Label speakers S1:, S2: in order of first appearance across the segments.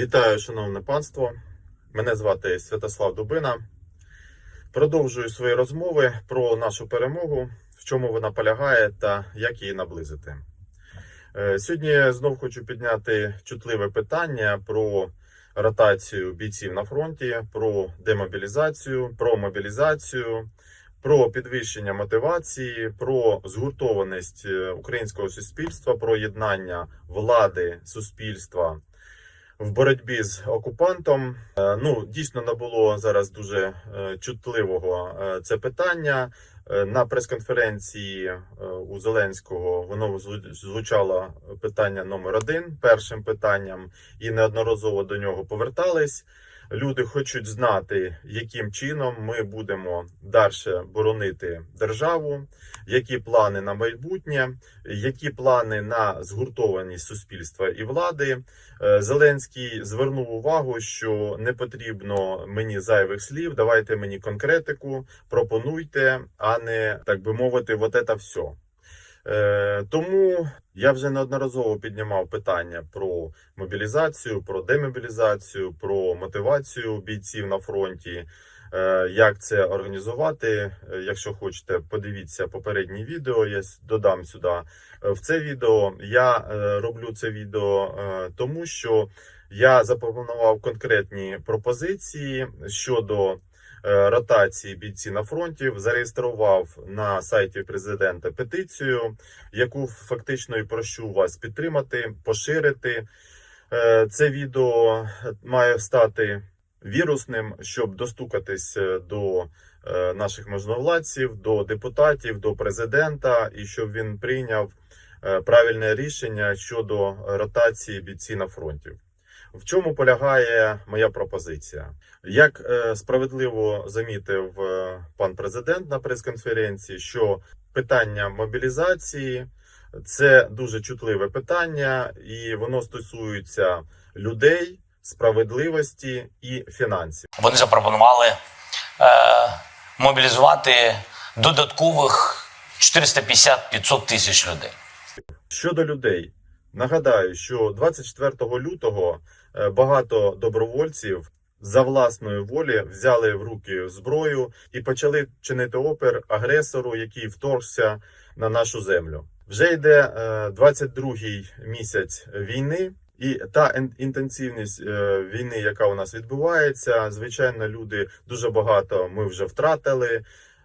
S1: Вітаю, шановне панство. Мене звати Святослав Дубина. Продовжую свої розмови про нашу перемогу, в чому вона полягає та як її наблизити. Е, Сьогодні знов хочу підняти чутливе питання про ротацію бійців на фронті, про демобілізацію, про мобілізацію, про підвищення мотивації, про згуртованість е, українського суспільства, про єднання влади, суспільства в боротьбі з окупантом. Е, Ну, дійсно набуло зараз дуже е, чутливого е, це питання. На прес-конференції у Зеленського воно звучало питання номер один першим питанням, і неодноразово до нього повертались. Люди хочуть знати, яким чином ми будемо далі боронити державу, які плани на майбутнє, які плани на згуртованість суспільства і влади. Е, Зеленський звернув увагу, що не потрібно мені зайвих слів. Давайте мені конкретику, пропонуйте, а не так би мовити, вот это все. Е, Тому я вже неодноразово піднімав питання про мобілізацію, про демобілізацію, про мотивацію бійців на фронті. Е, Як це організувати? Е, Якщо хочете, подивіться попереднє відео. Я додам сюди в це відео. Я роблю це відео тому, що я запропонував конкретні пропозиції щодо ротації бійців на фронті. Зареєстрував на сайті президента петицію, яку фактично і прошу вас підтримати, поширити. Е, Це відео має стати вірусним, щоб достукатись е, до е, наших можновладців, до депутатів, до президента, і щоб він прийняв е, правильне рішення щодо ротації бійців на фронті. В чому полягає моя пропозиція? Як е, справедливо замітив е, пан президент на прес-конференції, що питання мобілізації це дуже чутливе питання, і воно стосується людей, справедливості і фінансів.
S2: Вони запропонували е, мобілізувати додаткових 450-500 тисяч людей.
S1: Щодо людей, нагадаю, що 24 лютого е, багато добровольців за власної волі взяли в руки зброю і почали чинити опір агресору, який вторгся на нашу землю. Вже йде е, 22-й місяць війни. І та ін- інтенсивність е, війни, яка у нас відбувається, звичайно, люди дуже багато ми вже втратили.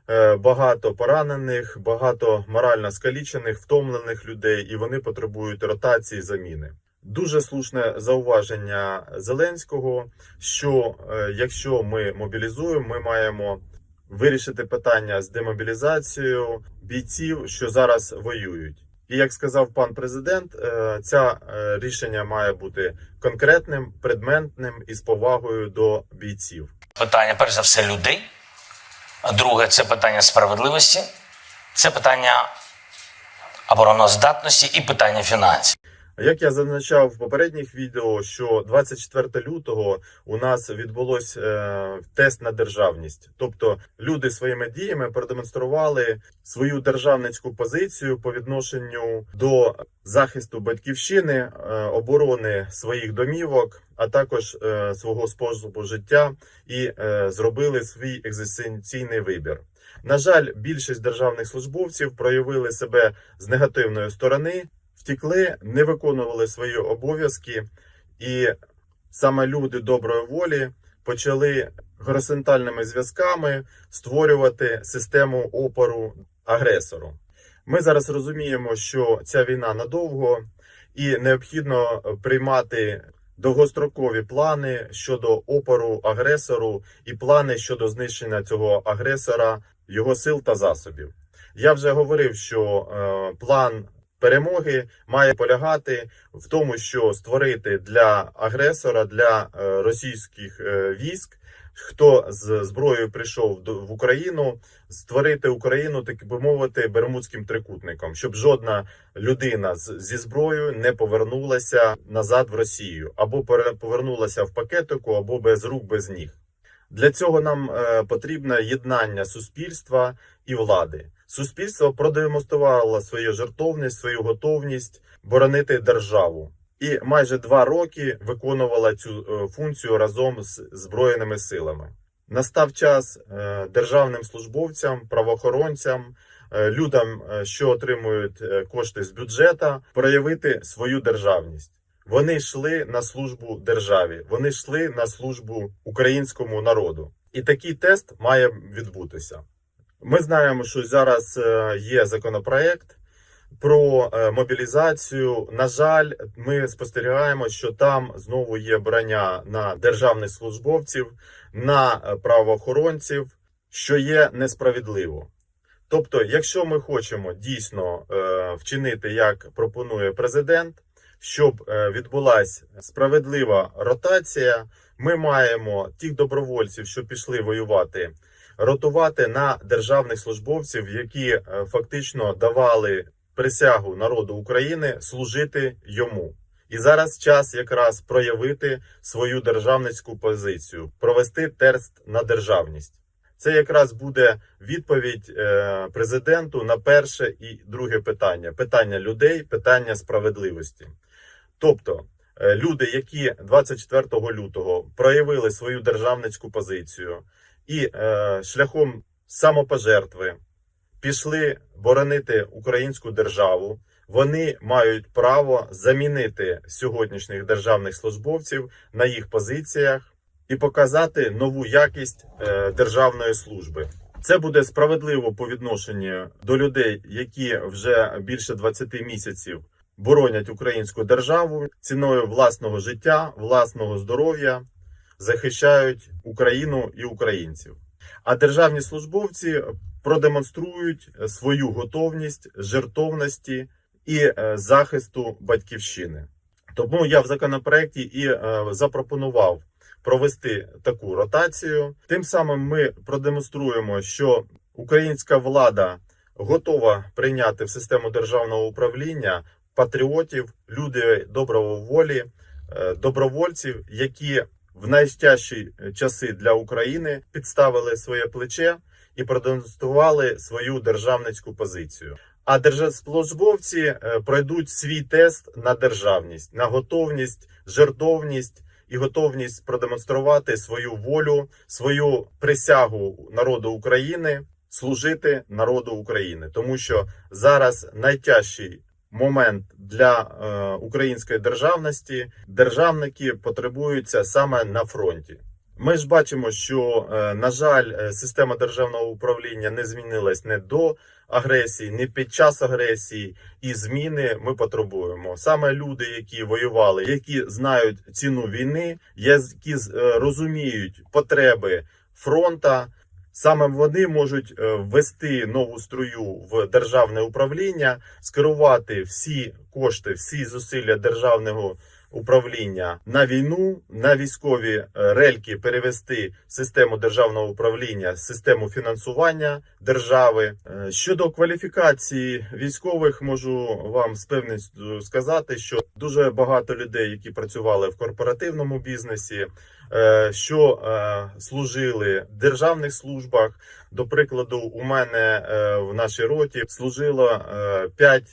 S1: Е, багато поранених, багато морально скалічених, втомлених людей, і вони потребують ротації заміни. Дуже слушне зауваження Зеленського, що е, якщо ми мобілізуємо, ми маємо вирішити питання з демобілізацією бійців, що зараз воюють. І як сказав пан президент, е, це рішення має бути конкретним, предметним і з повагою до бійців.
S2: Питання, перш за все, людей. Друге це питання справедливості, це питання обороноздатності і питання фінансів.
S1: Як я зазначав в попередніх відео, що 24 лютого у нас відбулось е, тест на державність, тобто люди своїми діями продемонстрували свою державницьку позицію по відношенню до захисту батьківщини, е, оборони своїх домівок, а також е, свого способу життя, і зробили свій екзистенційний вибір. На жаль, більшість державних службовців проявили себе з негативної сторони втікли, не виконували свої обов'язки, і саме люди доброї волі почали горизонтальними зв'язками створювати систему опору агресору. Ми зараз розуміємо, що ця війна надовго і необхідно приймати довгострокові плани щодо опору агресору і плани щодо знищення цього агресора, його сил та засобів. Я вже говорив, що е, план перемоги має полягати в тому, що створити для агресора, для е, російських е, військ, хто з зброєю прийшов в Україну, створити Україну, так би мовити, бермудським трикутником, щоб жодна людина зі зброєю не повернулася назад в Росію, або повернулася в пакетику, або без рук, без ніг. Для цього нам е, потрібне єднання суспільства і влади. Суспільство продемонструвало свою жертовність, свою готовність боронити державу. і майже два роки виконувала цю е, функцію разом з Збройними силами. Настав час е, державним службовцям, правоохоронцям, е, людям, що отримують кошти з бюджета, проявити свою державність. Вони йшли на службу державі, вони йшли на службу українському народу. І такий тест має відбутися. Ми знаємо, що зараз е, є законопроект про е, мобілізацію. На жаль, ми спостерігаємо, що там знову є брання на державних службовців, на е, правоохоронців, що є несправедливо. Тобто, якщо ми хочемо дійсно вчинити, як пропонує президент, щоб відбулася справедлива ротація, ми маємо тих добровольців, що пішли воювати, ротувати на державних службовців, які е, фактично давали присягу народу України служити йому. І зараз час якраз проявити свою державницьку позицію, провести тест на державність. Це якраз буде відповідь е, президенту на перше і друге питання: питання людей, питання справедливості. Тобто, е, люди, які 24 лютого проявили свою державницьку позицію і е, шляхом самопожертви пішли боронити українську державу, вони мають право замінити сьогоднішніх державних службовців на їх позиціях і показати нову якість е, державної служби. Це буде справедливо по відношенню до людей, які вже більше 20 місяців боронять українську державу ціною власного життя, власного здоров'я, захищають Україну і українців. А державні службовці продемонструють свою готовність, жертовності і е, захисту батьківщини. Тому я в законопроекті і е, запропонував провести таку ротацію. Тим самим ми продемонструємо, що українська влада готова прийняти в систему державного управління патріотів, людей доброго волі, е, добровольців, які в найтяжчі часи для України підставили своє плече і продемонстрували свою державницьку позицію. А держслужбовці е, пройдуть свій тест на державність, на готовність, жертовність і готовність продемонструвати свою волю, свою присягу народу України служити народу України, тому що зараз найтяжчий момент для е, української державності державники потребуються саме на фронті. Ми ж бачимо, що е, на жаль, е, система державного управління не змінилась не до агресії, не під час агресії, і зміни ми потребуємо. Саме люди, які воювали, які знають ціну війни, які е, розуміють потреби фронта. Саме вони можуть е, ввести нову струю в державне управління, скерувати всі кошти, всі зусилля державного управління на війну, на військові е, рельки перевести систему державного управління, систему фінансування держави. Е, Щодо кваліфікації військових, можу вам з певністю сказати, що дуже багато людей, які працювали в корпоративному бізнесі, що е, служили в державних службах. До прикладу, у мене е, в нашій роті служило 5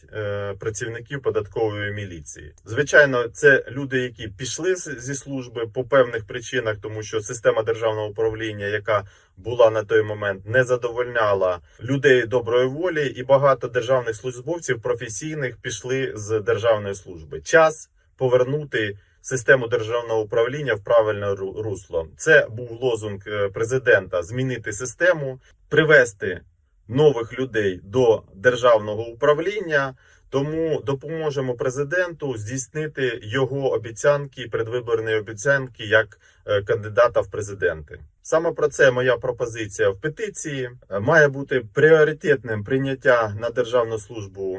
S1: працівників податкової міліції. Звичайно, це люди, які пішли зі служби по певних причинах, тому що система державного управління, яка була на той момент, не задовольняла людей доброї волі, і багато державних службовців професійних пішли з державної служби. Час повернути систему державного управління в правильне русло. Це був лозунг е, президента: змінити систему, привести нових людей до державного управління. Тому допоможемо президенту здійснити його обіцянки, предвиборні обіцянки як е, кандидата в президенти. Саме про це моя пропозиція в петиції. Е, Має бути пріоритетним прийняття на державну службу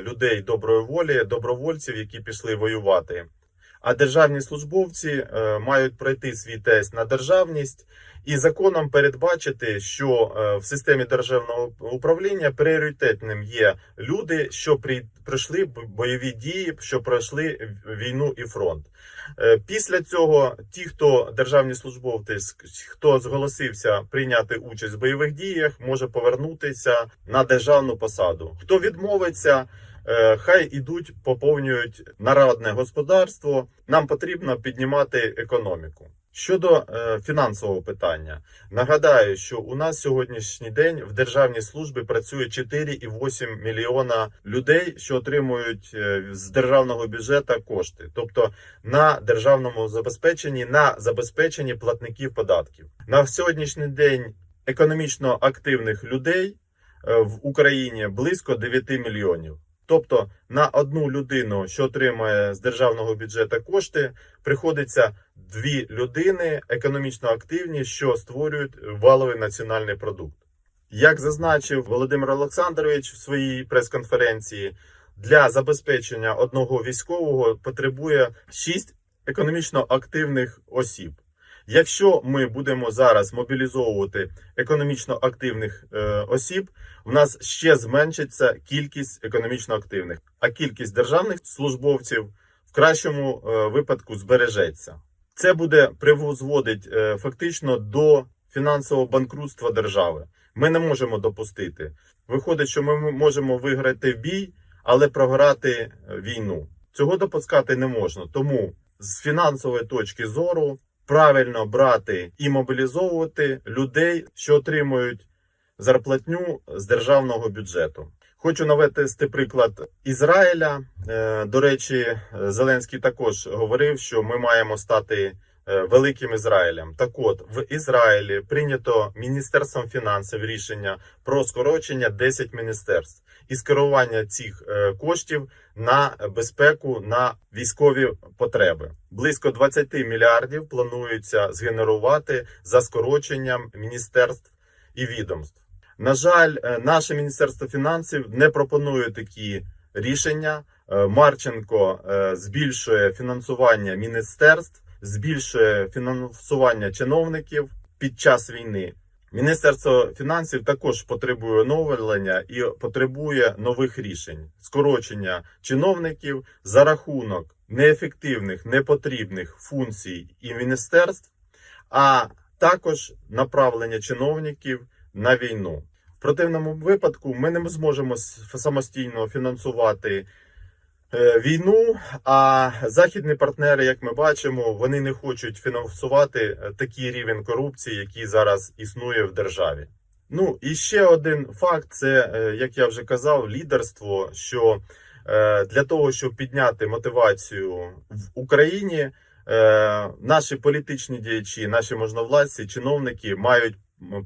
S1: людей доброї волі, добровольців, які пішли воювати. А державні службовці е, мають пройти свій тест на державність і законом передбачити, що е, в системі державного управління пріоритетним є люди, що пройшли бойові дії, що пройшли війну і фронт. Е, Після цього ті, хто державні службовці, хто зголосився прийняти участь в бойових діях, може повернутися на державну посаду. Хто відмовиться, хай ідуть, поповнюють народне господарство. Нам потрібно піднімати економіку. Щодо е, фінансового питання, нагадаю, що у нас сьогоднішній день в державній службі працює 4,8 мільйона людей, що отримують е, з державного бюджету кошти, тобто на державному забезпеченні, на забезпеченні платників податків. На сьогоднішній день економічно активних людей е, в Україні близько 9 мільйонів. Тобто на одну людину, що отримує з державного бюджету кошти, приходиться дві людини економічно активні, що створюють валовий національний продукт. Як зазначив Володимир Олександрович в своїй прес-конференції, для забезпечення одного військового потребує 6 економічно активних осіб. Якщо ми будемо зараз мобілізовувати економічно активних е, осіб, у нас ще зменшиться кількість економічно активних, а кількість державних службовців в кращому е, випадку збережеться. Це буде призводить е, фактично до фінансового банкрутства держави. Ми не можемо допустити. Виходить, що ми можемо виграти бій, але програти е, війну. Цього допускати не можна. Тому з фінансової точки зору правильно брати і мобілізовувати людей, що отримують зарплатню з державного бюджету. Хочу навести приклад Ізраїля. Е, До речі, Зеленський також говорив, що ми маємо стати е, великим Ізраїлем. Так от в Ізраїлі прийнято міністерством фінансів рішення про скорочення 10 міністерств і скерування цих е, коштів на безпеку на військові потреби. Близько 20 мільярдів планується згенерувати за скороченням міністерств і відомств. На жаль, е, наше міністерство фінансів не пропонує такі рішення. Е, Марченко е, збільшує фінансування міністерств, збільшує фінансування чиновників під час війни. Міністерство фінансів також потребує оновлення і потребує нових рішень, скорочення чиновників за рахунок неефективних, непотрібних функцій і міністерств, а також направлення чиновників на війну. В противному випадку ми не зможемо самостійно фінансувати е, війну. А західні партнери, як ми бачимо, вони не хочуть фінансувати е, такий рівень корупції, який зараз існує в державі. Ну і ще один факт: це е, як я вже казав, лідерство. Що для того, щоб підняти мотивацію в Україні, наші політичні діячі, наші можновладці, чиновники мають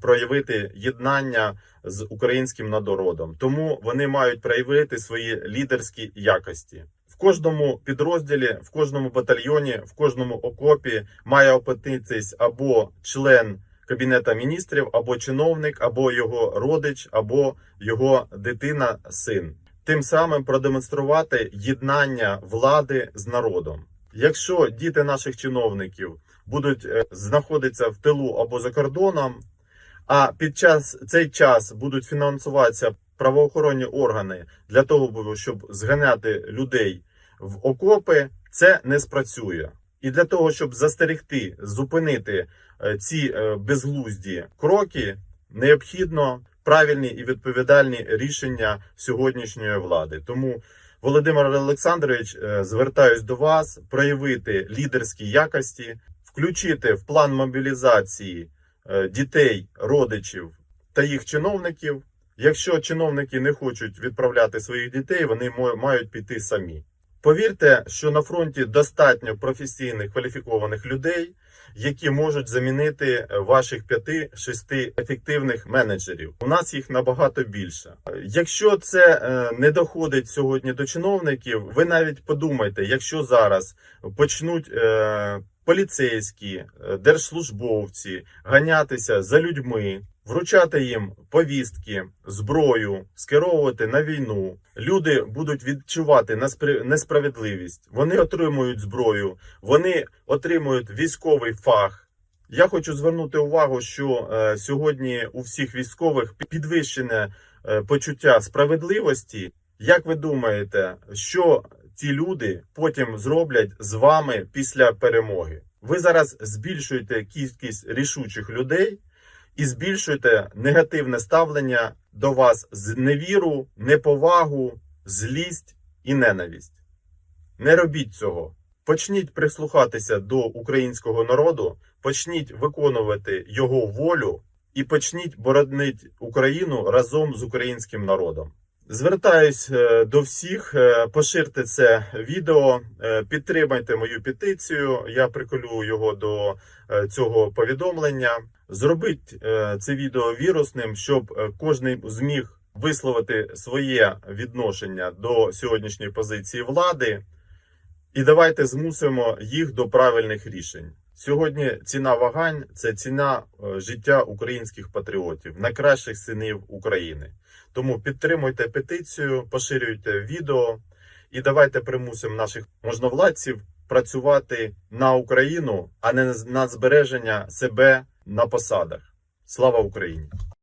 S1: проявити єднання з українським народом. Тому вони мають проявити свої лідерські якості. В кожному підрозділі, в кожному батальйоні, в кожному окопі має опинитись або член кабінета міністрів, або чиновник, або його родич, або його дитина, син. Тим самим продемонструвати єднання влади з народом. Якщо діти наших чиновників будуть е, знаходитися в тилу або за кордоном, а під час цей час будуть фінансуватися правоохоронні органи для того, щоб зганяти людей в окопи, це не спрацює. І для того, щоб застерегти, зупинити е, ці е, безглузді кроки, необхідно правильні і відповідальні рішення сьогоднішньої влади. Тому Володимир Олександрович, е, звертаюсь до вас проявити лідерські якості, включити в план мобілізації дітей, родичів та їх чиновників. Якщо чиновники не хочуть відправляти своїх дітей, вони мають піти самі. Повірте, що на фронті достатньо професійних кваліфікованих людей, які можуть замінити е, ваших 5-6 ефективних менеджерів. У нас їх набагато більше. Е, Якщо це е, не доходить сьогодні до чиновників, ви навіть подумайте, якщо зараз почнуть е, поліцейські, е, держслужбовці ганятися за людьми. Вручати їм повістки, зброю, скеровувати на війну. Люди будуть відчувати несправедливість. Вони отримують зброю, вони отримують військовий фах. Я хочу звернути увагу, що е, сьогодні у всіх військових підвищене е, почуття справедливості. Як ви думаєте, що ці люди потім зроблять з вами після перемоги? Ви зараз збільшуєте кількість рішучих людей і збільшуєте негативне ставлення до вас з невіру, неповагу, злість і ненависть. Не робіть цього. Почніть прислухатися до українського народу, почніть виконувати його волю і почніть боронити Україну разом з українським народом. Звертаюсь е, до всіх, е, поширте це відео, е, підтримайте мою петицію. Я приколю його до цього повідомлення. Зробіть це відео вірусним, щоб кожен зміг висловити своє відношення до сьогоднішньої позиції влади. І давайте змусимо їх до правильних рішень. Сьогодні ціна вагань це ціна життя українських патріотів, найкращих синів України. Тому підтримуйте петицію, поширюйте відео і давайте примусимо наших можновладців працювати на Україну, а не на збереження себе на посадах. Слава Україні!